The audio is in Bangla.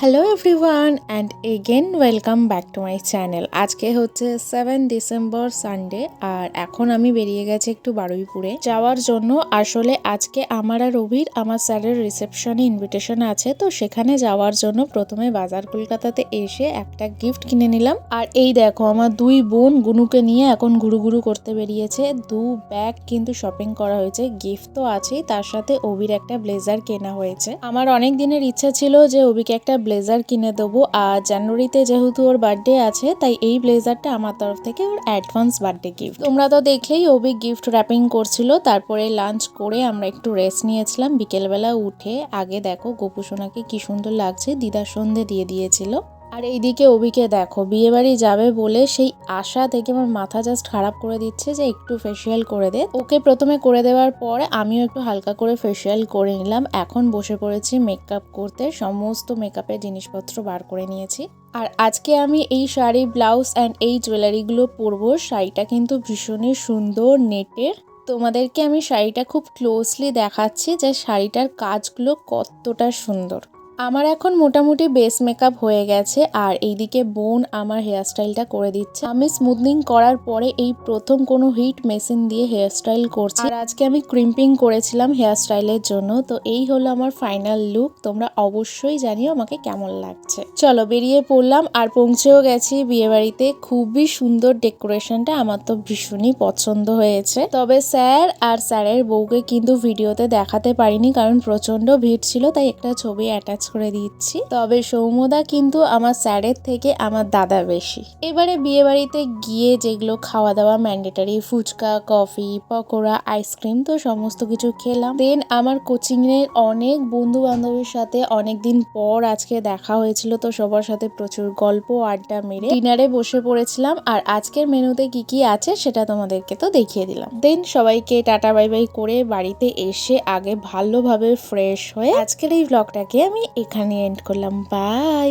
Hello everyone and again welcome back to my channel আজকে হচ্ছে সেভেন ডিসেম্বর সানডে আর এখন আমি বেরিয়ে গেছি একটু বারুইপুরে যাওয়ার জন্য। আসলে আজকে আমার আর রবির আমার স্যারের রিসেপশনে ইনভিটেশন আছে, তো সেখানে যাওয়ার জন্য প্রথমে বাজার কলকাতাতে এসে একটা গিফট কিনে নিলাম। আর এই দেখো, আমার দুই বোন গুনুকে নিয়ে এখন ঘুরু ঘুরু করতে বেরিয়েছে। দু ব্যাগ কিন্তু শপিং করা হয়েছে গিফট তো আছেই, তার সাথে অবির একটা ব্লেজার কেনা হয়েছে। আমার অনেক দিনের ইচ্ছা ছিল যে অবিকে একটা ব্লেজার কিনে দেবো। আর জানুয়ারিতে যেহেতু ওর বার্থডে আছে, তাই এই ব্লেজারটা আমার তরফ থেকে ওর অ্যাডভান্স বার্থডে গিফট তোমরা তো দেখলেই ওবি গিফট র্যাপিং করছিল। তারপরে লাঞ্চ করে আমরা একটু রেস্ট নিয়েছিলাম। বিকেলবেলা উঠে আগে দেখো গোপুসোনাকে কি সুন্দর লাগছে। দিদা সন্ধে দিয়ে দিয়েছিল। আর এইদিকে অভিকে দেখো, বিয়ে বাড়ি যাবে বলে সেই আশা থেকে আমার মাথা জাস্ট খারাপ করে দিচ্ছে যে একটু ফেসিয়াল করে দে। ওকে প্রথমে করে দেওয়ার পর আমিও একটু হালকা করে ফেসিয়াল করে নিলাম। এখন বসে পড়েছি মেকআপ করতে, সমস্ত মেকআপের জিনিসপত্র বার করে নিয়েছি। আর আজকে আমি এই শাড়ি ব্লাউজ অ্যান্ড এই জুয়েলারিগুলো পরবো। শাড়িটা কিন্তু ভীষণই সুন্দর, নেটের। তোমাদেরকে আমি শাড়িটা খুব ক্লোজলি দেখাচ্ছি যে শাড়িটার কাজগুলো কতটা সুন্দর। আমার এখন মোটামুটি বেস মেকআপ হয়ে গেছে, আর এইদিকে বোন আমার হেয়ারস্টাইলটা করে দিচ্ছে। আমি স্মুথনিং করার পরে এই প্রথম কোনো হিট মেশিন দিয়ে হেয়ারস্টাইল করছি। আর আজকে আমি ক্রিম্পিং করেছিলাম হেয়ারস্টাইলের জন্য, তো এই হলো আমার ফাইনাল লুক। তোমরা অবশ্যই জানিও আমাকে কেমন লাগছে। চলো বেরিয়ে পড়লাম, আর পৌঁছেও গেছি বিয়েবাড়িতে। খুবই সুন্দর ডেকোরেশনটা, আমার তো ভীষণই পছন্দ হয়েছে। তবে স্যার আর স্যারের বউকে কিন্তু ভিডিওতে দেখাতে পারিনি, কারণ প্রচণ্ড ভিড় ছিল, তাই একটা ছবি অ্যাটাচ করে দিচ্ছি। তবে সৌমদা কিন্তু আমার স্যারের থেকে আমার দাদা বেশি। এবারে বিয়ে বাড়িতে গিয়ে যেগুলো খাওয়া দাওয়া mandatory fuchka, coffee, pakora ice cream তো সমস্ত কিছু খেলাম। দেন আমার কোচিং এর অনেক বন্ধু বান্ধবের সাথে অনেক দিন পর আজকে দেখা হয়েছিল। তো সবার সাথে প্রচুর গল্প, আড্ডা মেরে ডিনারে বসে পড়েছিলাম। আর আজকের মেনুতে কি কি আছে সেটা তোমাদেরকে তো দেখিয়ে দিলাম। দেন সবাইকে টাটা, বাই বাই করে বাড়িতে এসে আগে ভালোভাবে ফ্রেশ হয়ে আজকের এই ব্লগটাকে আমি এখানে এন্ড করলাম। বাই